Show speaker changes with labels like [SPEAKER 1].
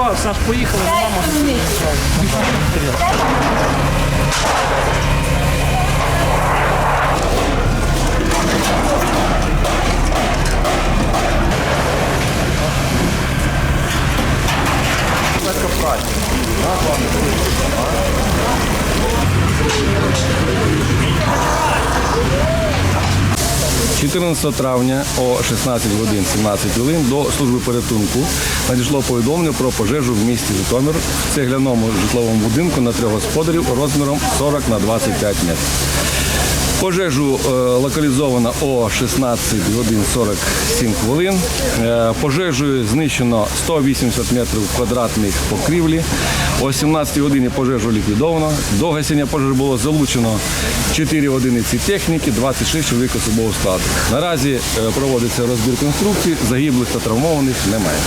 [SPEAKER 1] все, Саш, поїхали, мама. Только праздник. Да, главное.
[SPEAKER 2] 14 травня о 16 годин 17 хвилин до служби порятунку надійшло повідомлення про пожежу в місті Житомир в цегляному житловому будинку на трьох господарів розміром 40 на 25 метрів. Пожежу е, локалізовано о 16 годин 47 хвилин. Е, пожежею знищено 180 метрів квадратних покрівлі. О 17 годині пожежу ліквідовано. До гасіння пожежі було залучено 4 одиниці техніки, 26 чоловік особового складу. Наразі е, проводиться розбір конструкцій, загиблих та травмованих немає.